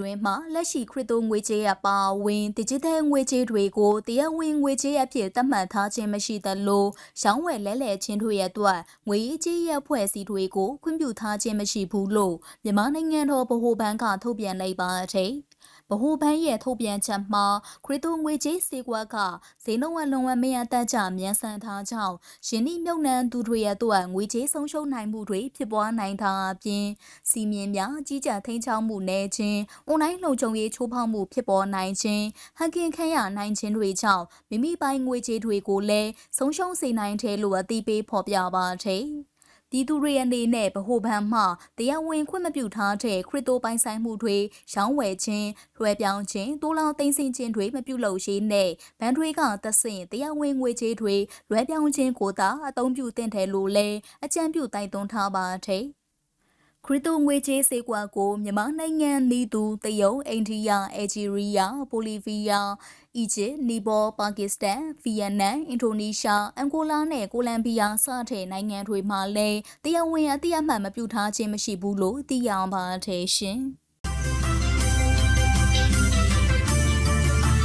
တွင်မှလက်ရှိခရစ်တိုငွေကြေးအပါအဝင် digital ငွေကြေးတွေကိုတရားဝင်ငွေကြေးအဖြစ်သတ်မှတ်ထားခြင်းမရှိသလိုရောင်းဝယ်လဲလှယ်ခြင်းတို့ရဲ့အတွက်ငွေရေးကြေးရဖွဲ့စည်းတွေကိုခွင့်ပြုထားခြင်းမရှိဘူးလို့မြန်မာနိုင်ငံတော်ဗဟိုဘဏ်ကထုတ်ပြန်လိုက်ပါတယ်။ ဗဟိုဘဏ်ရဲ့ထုတ်ပြန်ချက်မှာခရစ်တိုငွေကြေးစေကွက်ကဈေးနှုန်းအလွန်ဝမရတတ်ကြမြန်ဆန်ထားကြောင်းယင်းနှိမြုပ်နှံသူတွေရဲ့အတွက်ငွေကြေးဆုံးရှုံးနိုင်မှုတွေဖြစ်ပွားနိုင်တာအပြင်စီမင်းများကြီးကြပ်ထိန်းချောင်းမှုနဲ့ခြင်းအွန်လိုင်းလုံခြုံရေးချိုးဖောက်မှုဖြစ်ပေါ်နိုင်ခြင်းဟန်ကင်ခန့်ရနိုင်ခြင်းတွေကြောင့်မိမိပိုင်ငွေကြေးတွေကိုလည်းဆုံးရှုံးစေနိုင်တယ်လို့အသိပေးဖော်ပြပါတယ်။ ပြည်သူတွေအနေနဲ့ဗဟိုဘဏ်မှတရားဝင်ခွင့်မပြုထားတဲ့ခရစ်တိုပိုင်ဆိုင်မှုတွေရောင်းဝယ်ခြင်းလွှဲပြောင်းခြင်းတိုးလောင်သိမ်းဆည်းခြင်းတွေမပြုလုပ်ရေးနဲ့ဘဏ်တွေကသဆင့်တရားဝင်ငွေကြေးတွေလွှဲပြောင်းခြင်းကိုသာအသုံးပြုသင့်တယ်လို့လည်းအကြံပြုတိုက်တွန်းထားပါတယ် ခရစ်တိုငွေကြေးစေကွာကိုမြန်မာနိုင်ငံနီးသူတရုတ်အိန္ဒိယအယ်ဂျီးရီးယားဘိုလီဗီးယားအီဂျစ်နီပေါပါကစ္စတန်ဗီယက်နမ်အင်ဒိုနီးရှားအန်ဂိုလာနဲ့ကိုလံဘီယာစတဲ့နိုင်ငံတွေမှာလည်းတရားဝင်အသိအမှတ်မပြုထားခြင်းမရှိဘူးလို့သိရပါတယ်ရှင်။